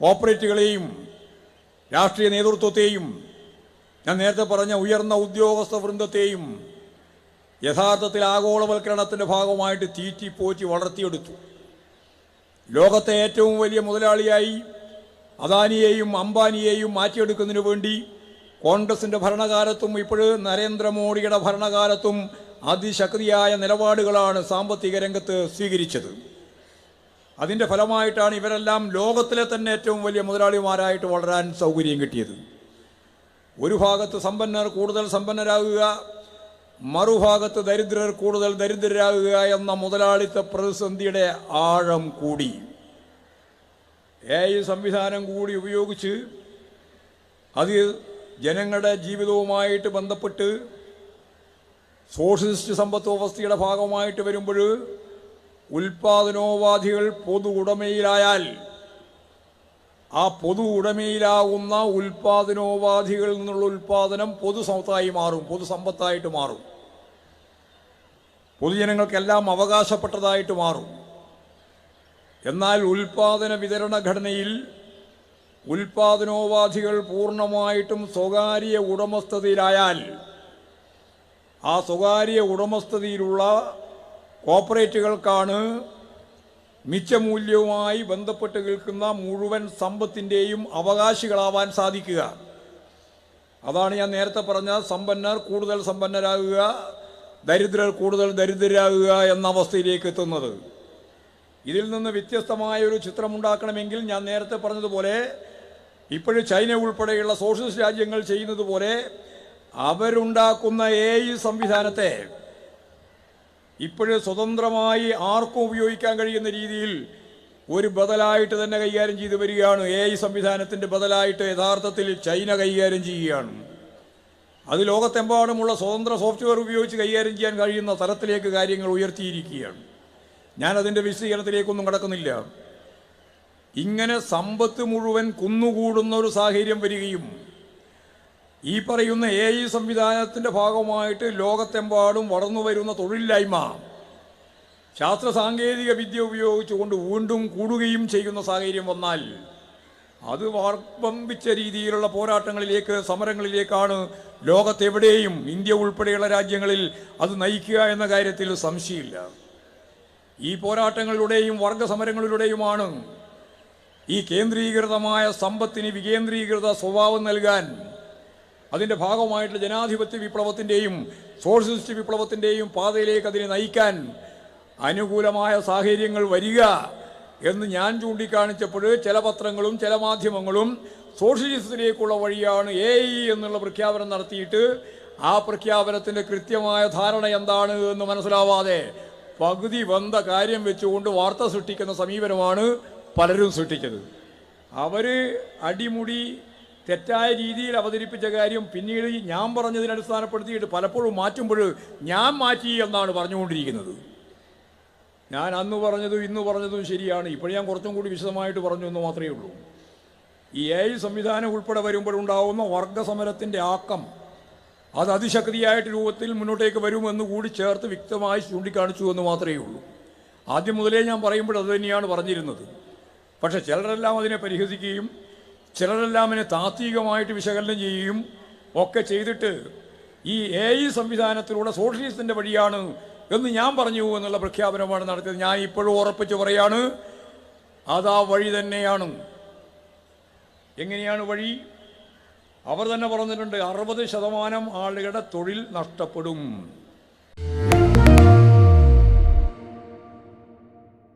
കോർപ്പറേറ്റുകളെയും രാഷ്ട്രീയ നേതൃത്വത്തെയും ഞാൻ നേരത്തെ പറഞ്ഞ ഉയർന്ന ഉദ്യോഗസ്ഥ വൃന്ദത്തെയും യഥാർത്ഥത്തിൽ ആഗോളവൽക്കരണത്തിന്റെ ഭാഗമായിട്ട് തീറ്റിപ്പോറ്റി വളർത്തിയെടുത്തു. ലോകത്തെ ഏറ്റവും വലിയ മുതലാളിയായി അദാനിയെയും അംബാനിയെയും മാറ്റിയെടുക്കുന്നതിനു വേണ്ടി കോൺഗ്രസിന്റെ ഭരണകാലത്തും ഇപ്പോഴ് നരേന്ദ്രമോദിയുടെ ഭരണകാലത്തും അതിശക്തിയായ നിലപാടുകളാണ് സാമ്പത്തിക രംഗത്ത് സ്വീകരിച്ചത്. അതിന്റെ ഫലമായിട്ടാണ് ഇവരെല്ലാം ലോകത്തിലെ തന്നെ ഏറ്റവും വലിയ മുതലാളിമാരായിട്ട് വളരാൻ സൗകര്യം കിട്ടിയത്. ഒരു ഭാഗത്ത് സമ്പന്നർ കൂടുതൽ സമ്പന്നരാകുക മറുഭാഗത്ത് ദരിദ്രർ കൂടുതൽ ദരിദ്രരാകുക എന്ന മുതലാളിത്ത പ്രതിസന്ധിയുടെ ആഴം കൂടി. എ ഐ സംവിധാനം കൂടി ഉപയോഗിച്ച് അത് ജനങ്ങളുടെ ജീവിതവുമായിട്ട് ബന്ധപ്പെട്ട് സോഷ്യലിസ്റ്റ് സമ്പത്ത് വ്യവസ്ഥയുടെ ഭാഗമായിട്ട് വരുമ്പോൾ ഉൽപാദനോപാധികൾ പൊതു ഉടമയിലായാൽ ആ പൊതു ഉടമയിലാകുന്ന ഉൽപാദനോപാധികളിൽ നിന്നുള്ള ഉൽപാദനം പൊതുസമത്തായി മാറും പൊതുസമ്പത്തായിട്ട് മാറും. പൊതുജനങ്ങൾക്കെല്ലാം അവകാശപ്പെട്ടതായിട്ട് മാറും. എന്നാൽ ഉൽപാദന വിതരണ ഘടനയിൽ ഉൽപാദനോപാധികൾ പൂർണമായിട്ടും സ്വകാര്യ ഉടമസ്ഥതയിലായാൽ ആ സ്വകാര്യ ഉടമസ്ഥതയിലുള്ള കോർപ്പറേറ്റുകൾക്കാണ് മിച്ചമൂല്യവുമായി ബന്ധപ്പെട്ട് നിൽക്കുന്ന മുഴുവൻ സമ്പത്തിന്റെയും അവകാശികളാവാൻ സാധിക്കുക. അതാണ് ഞാൻ നേരത്തെ പറഞ്ഞ സമ്പന്നർ കൂടുതൽ സമ്പന്നരാകുക ദരിദ്രർ കൂടുതൽ ദരിദ്രരാകുക എന്ന അവസ്ഥയിലേക്ക് എത്തുന്നത്. ഇതിൽ നിന്ന് വ്യത്യസ്തമായ ഒരു ചിത്രമുണ്ടാക്കണമെങ്കിൽ ഞാൻ നേരത്തെ പറഞ്ഞതുപോലെ ഇപ്പോഴും ചൈന ഉൾപ്പെടെയുള്ള സോഷ്യലിസ്റ്റ് രാജ്യങ്ങൾ ചെയ്യുന്നത് പോലെ അവരുണ്ടാക്കുന്ന ഐ സംവിധാനത്തെ ഇപ്പോഴും സ്വതന്ത്രമായി ആർക്കും ഉപയോഗിക്കാൻ കഴിയുന്ന രീതിയിൽ ഒരു ബദലായിട്ട് തന്നെ കൈകാര്യം ചെയ്തു വരികയാണ്. എ ഐ സംവിധാനത്തിന്റെ ബദലായിട്ട് യഥാർത്ഥത്തിൽ ചൈന കൈകാര്യം ചെയ്യുകയാണ്. അത് ലോകത്തെമ്പാടുമുള്ള സ്വതന്ത്ര സോഫ്റ്റ്വെയർ ഉപയോഗിച്ച് കൈകാര്യം ചെയ്യാൻ കഴിയുന്ന തലത്തിലേക്ക് കാര്യങ്ങൾ ഉയർത്തിയിരിക്കുകയാണ്. ഞാനതിന്റെ വിശദീകരണത്തിലേക്കൊന്നും കടക്കുന്നില്ല. ഇങ്ങനെ സമ്പത്ത് മുഴുവൻ കുന്നുകൂടുന്ന ഒരു സാഹചര്യം വരികയും ഈ പറയുന്ന എ ഐ സംവിധാനത്തിന്റെ ഭാഗമായിട്ട് ലോകത്തെമ്പാടും വളർന്നു വരുന്ന തൊഴിലില്ലായ്മ. ശാസ്ത്ര സാങ്കേതിക വിദ്യ ഉപയോഗിച്ചുകൊണ്ട് വീണ്ടും കൂടുകയും ചെയ്യുന്ന സാഹചര്യം വന്നാൽ അത് വർബമ്പിച്ച രീതിയിലുള്ള പോരാട്ടങ്ങളിലേക്ക് സമരങ്ങളിലേക്കാണ് ലോകത്തെവിടെയും ഇന്ത്യ ഉൾപ്പെടെയുള്ള രാജ്യങ്ങളിൽ അത് നയിക്കുക എന്ന കാര്യത്തിൽ സംശയമില്ല. ഈ പോരാട്ടങ്ങളിലൂടെയും വർഗസമരങ്ങളിലൂടെയുമാണ് ഈ കേന്ദ്രീകൃതമായ സമ്പത്തിന് വികേന്ദ്രീകൃത സ്വഭാവം നൽകാൻ അതിന്റെ ഭാഗമായിട്ടുള്ള ജനാധിപത്യ വിപ്ലവത്തിന്റെയും സോഷ്യലിസ്റ്റ് വിപ്ലവത്തിന്റെയും പാതയിലേക്ക് അതിനെ നയിക്കാൻ അനുകൂലമായ സാഹചര്യങ്ങൾ വരിക എന്ന് ഞാൻ ചൂണ്ടിക്കാണിച്ചപ്പോൾ ചില പത്രങ്ങളും ചില മാധ്യമങ്ങളും സോഷ്യലിസത്തിലേക്കുള്ള വഴിയാണ് എ എന്നുള്ള പ്രഖ്യാപനം നടത്തിയിട്ട് ആ പ്രഖ്യാപനത്തിന്റെ കൃത്യമായ ധാരണ എന്താണ് എന്ന് മനസ്സിലാവാതെ പകുതി വന്ന കാര്യം വെച്ചുകൊണ്ട് വാർത്ത സൃഷ്ടിക്കുന്ന സമീപനമാണ് പലരും സൃഷ്ടിച്ചത്. അവർ അടിമുടി തെറ്റായ രീതിയിൽ അവതരിപ്പിച്ച കാര്യം പിന്നീട് ഞാൻ പറഞ്ഞതിനെ അടിസ്ഥാനപ്പെടുത്തിയിട്ട് പലപ്പോഴും മാറ്റുമ്പോൾ ഞാൻ മാറ്റി എന്നാണ് പറഞ്ഞുകൊണ്ടിരിക്കുന്നത്. ഞാൻ അന്ന് പറഞ്ഞതും ഇന്ന് പറഞ്ഞതും ശരിയാണ്. ഇപ്പോൾ ഞാൻ കുറച്ചും കൂടി വിശദമായിട്ട് പറഞ്ഞു എന്ന് മാത്രമേ ഉള്ളൂ. ഈ എ ഐ സംവിധാനം ഉൾപ്പെടെ വരുമ്പോഴുണ്ടാവുന്ന വർഗസമരത്തിന്റെ ആക്കം അത് അതിശക്തിയായിട്ട് രൂപത്തിൽ മുന്നോട്ടേക്ക് വരുമെന്ന് കൂടി ചേർത്ത് വ്യക്തമായി ചൂണ്ടിക്കാണിച്ചു എന്ന് മാത്രമേ ഉള്ളൂ. ആദ്യം മുതലേ ഞാൻ പറയുമ്പോൾ അത് തന്നെയാണ് പറഞ്ഞിരുന്നത്. പക്ഷേ ചിലരെല്ലാം അതിനെ പരിഹസിക്കുകയും ചിലരെല്ലാം അതിനെ താത്വികമായിട്ട് വിശകലനം ചെയ്യുകയും ഒക്കെ ചെയ്തിട്ട് ഈ എ ഐ സംവിധാനത്തിലൂടെ സോഷ്യലിസത്തിന്റെ വഴിയാണ് എന്ന് ഞാൻ പറഞ്ഞു എന്നുള്ള പ്രഖ്യാപനമാണ് നടത്തിയത്. ഞാൻ ഇപ്പോഴും ഉറപ്പിച്ച് പറയാണ് അത് വഴി തന്നെയാണ്. എങ്ങനെയാണ് വഴി? അവർ തന്നെ പറഞ്ഞിട്ടുണ്ട് അറുപത് ശതമാനം ആളുകളുടെ തൊഴിൽ നഷ്ടപ്പെടും.